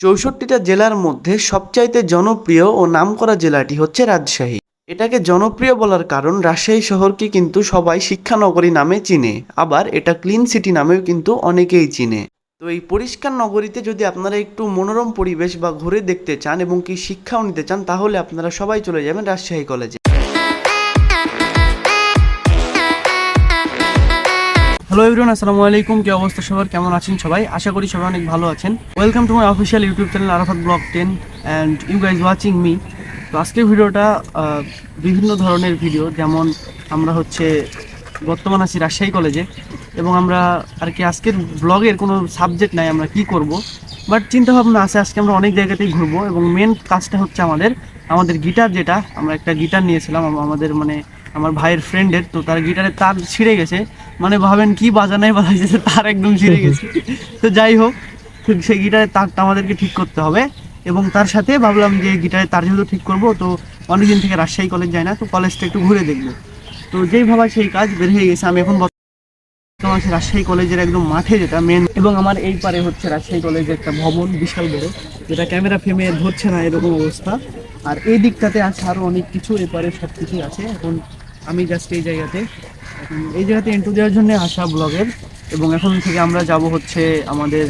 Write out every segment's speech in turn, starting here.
চৌষট্টিটা জেলার মধ্যে সবচাইতে জনপ্রিয় ও নামকরা জেলাটি হচ্ছে রাজশাহী। এটাকে জনপ্রিয় বলার কারণ রাজশাহী শহরকে কিন্তু সবাই শিক্ষানগরী নামে চিনে, আবার এটা ক্লিন সিটি নামেও কিন্তু অনেকেই চিনে। তো এই পরিষ্কার নগরীতে যদি আপনারা একটু মনোরম পরিবেশ বা ঘুরে দেখতে চান এবং কি শিক্ষাও নিতে চান, তাহলে আপনারা সবাই চলে যাবেন রাজশাহী কলেজে। হ্যালো এভরিওয়ান আসসালামু আলাইকুম। কি অবস্থা সবার? কেমন আছেন সবাই? আশা করি সবাই অনেক ভালো আছেন। Welcome to my official YouTube channel Arafat blog then and you guys watching me তো আজকের ভিডিওটা বিভিন্ন ধরনের ভিডিও যেমন আমরা হচ্ছে বর্তমান আছি রাজশাহী কলেজে এবং আমরা আর কি আজকের ব্লগের কোনো সাবজেক্ট নাই, আমরা কি করব? বাট চিন্তা ভাবনা আছে, আজকে আমরা অনেক জায়গাতেই ঘুরবো, এবং মেন কাজটা হচ্ছে আমাদের আমাদের গিটার যেটা, আমরা একটা গিটার নিয়েছিলাম আমাদের মানে আমার ভাইয়ের ফ্রেন্ডের তো তার গিটারের তার ছিঁড়ে গেছে। মানে ভাবেন কি বাজানায় বাজাইছে তার একদম ছিঁড়ে গেছে। তো যাই হোক সেই গিটারের তারটা আমাদেরকে ঠিক করতে হবে। এবং তার সাথে ভাবলাম যে গিটারের তার যেহেতু ঠিক করব, তো অনেকদিন থেকে রাজশাহী কলেজ যায় না, তো কলেজটা একটু ঘুরে দেখব। তো যেই ভাবা সেই কাজ বের হয়ে গেছে। আমি এখন আছি রাজশাহী কলেজের একদম মাঠে যেটা মেন এবং আমার এই পারে হচ্ছে রাজশাহী কলেজের একটা ভবন, বিশাল বড়, যেটা ক্যামেরা ফ্রেমে ধরছে না, এরকম অবস্থা। আর এই দিকটাতে আছে আরও অনেক কিছু, এপারে সব কিছুই আছে। এখন আমি জাস্ট এই জায়গাতে এই জায়গাতে এন্টু দেওয়ার জন্য আসা ব্লগের এবং এখন থেকে আমরা যাব হচ্ছে আমাদের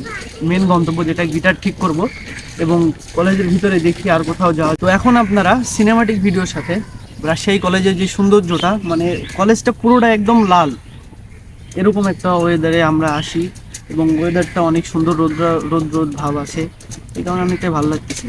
মেন গন্তব্য, যেটা গিটার ঠিক করব। এবং কলেজের ভিতরে দেখি আর কোথাও যাওয়া। তো এখন আপনারা সিনেমাটিক ভিডিওর সাথে রাজশাহী কলেজের যে সৌন্দর্যটা মানে কলেজটা পুরোটা একদম লাল। এরকম একটা ওয়েদারে আমরা আসি। এবং ওয়েদারটা অনেক সুন্দর, রোদ্র রোদ রোদ ভাব আছে। এই কারণে অনেকটাই ভালো লাগতেছে।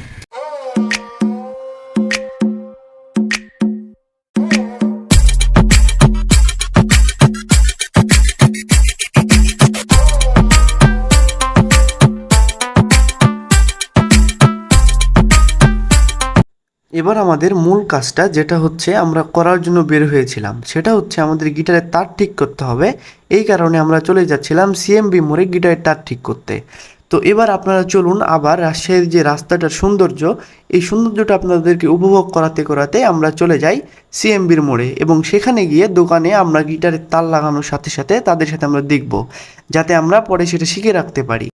এবার আমাদের মূল কাজটা যেটা হচ্ছে আমরা করার জন্য বের হয়েছিলাম, সেটা হচ্ছে আমাদের গিটারের তার ঠিক করতে হবে। এই কারণে আমরা চলে যাচ্ছিলাম সিএমবি মোড়ে গিটারের তার ঠিক করতে। তো এবার আপনারা চলুন আবার রাজশাহীর যে রাস্তাটার সৌন্দর্য, এই সৌন্দর্যটা আপনাদেরকে উপভোগ করাতে করাতে আমরা চলে যাই সিএমবির মোড়ে এবং সেখানে গিয়ে দোকানে আমরা গিটারের তার লাগানোর সাথে সাথে তাদের সাথে আমরা দেখব, যাতে আমরা পরে সেটা শিখে রাখতে পারি।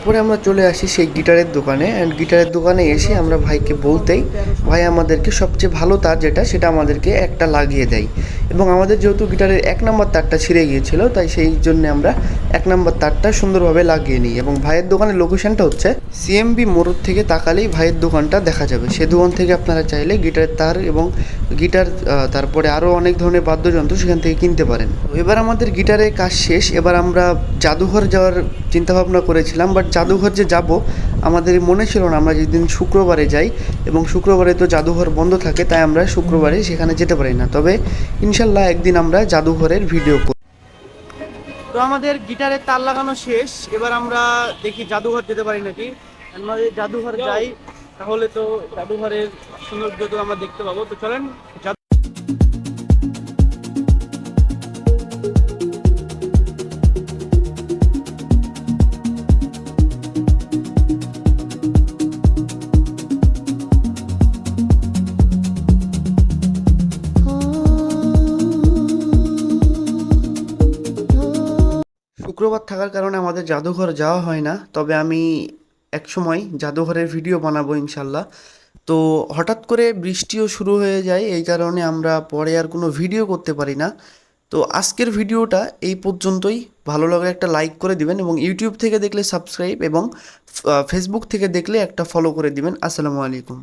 তারপরে আমরা চলে আসি সেই গিটারের দোকানে অ্যান্ড গিটারের দোকানে এসে আমরা ভাইকে বলতেই, ভাই, আমাদেরকে সবচেয়ে ভালো তার যেটা, সেটা আমাদেরকে একটা লাগিয়ে দেয়। এবং আমাদের যেহেতু গিটারের এক নম্বর তারটা ছিঁড়ে গিয়েছিল, তাই সেই জন্য আমরা এক নম্বর তারটা সুন্দরভাবে লাগিয়ে নিই। এবং ভাইয়ের দোকানের লোকেশনটা হচ্ছে সিএমবি মোড় থেকে তাকালেই ভাইয়ের দোকানটা দেখা যাবে। সে দোকান থেকে আপনারা চাইলে গিটারের তার এবং গিটার তারপরে আরও অনেক ধরনের বাদ্যযন্ত্র সেখান থেকে কিনতে পারেন। এবার আমাদের গিটারের কাজ শেষ। এবার আমরা জাদুঘর যাওয়ার চিন্তাভাবনা করেছিলাম বাট জাদুঘর যে যাব, আমাদের মনে ছিল না আমরা যেদিন শুক্রবারে যাই এবং শুক্রবারে তো জাদুঘর বন্ধ থাকে, তাই আমরা শুক্রবারে সেখানে যেতে পারি না। তবে ইনশাল্লাহ একদিন আমরা জাদুঘরের ভিডিও করব তো আমাদের গিটারের তার লাগানো শেষ, এবার আমরা দেখি জাদুঘর যেতে পারি নাকি। আমাদের জাদুঘর যাই, তাহলে তো জাদুঘরের সৌন্দর্য তো আমরা দেখতে পাবো। তো চলেন শুক্রবার থাকার কারণে আমাদের জাদুঘর যাওয়া হয় না, তবে আমি এক সময় জাদুঘরের ভিডিও বানাবো ইনশাল্লাহ। তো হঠাৎ করে বৃষ্টিও শুরু হয়ে যায়, এই কারণে আমরা পরে আর কোনো ভিডিও করতে পারি না। তো আজকের ভিডিওটা এই পর্যন্তই। ভালো লাগলে একটা লাইক করে দিবেন এবং ইউটিউব থেকে দেখলে সাবস্ক্রাইব এবং ফেসবুক থেকে দেখলে একটা ফলো করে দিবেন। আসসালামু আলাইকুম।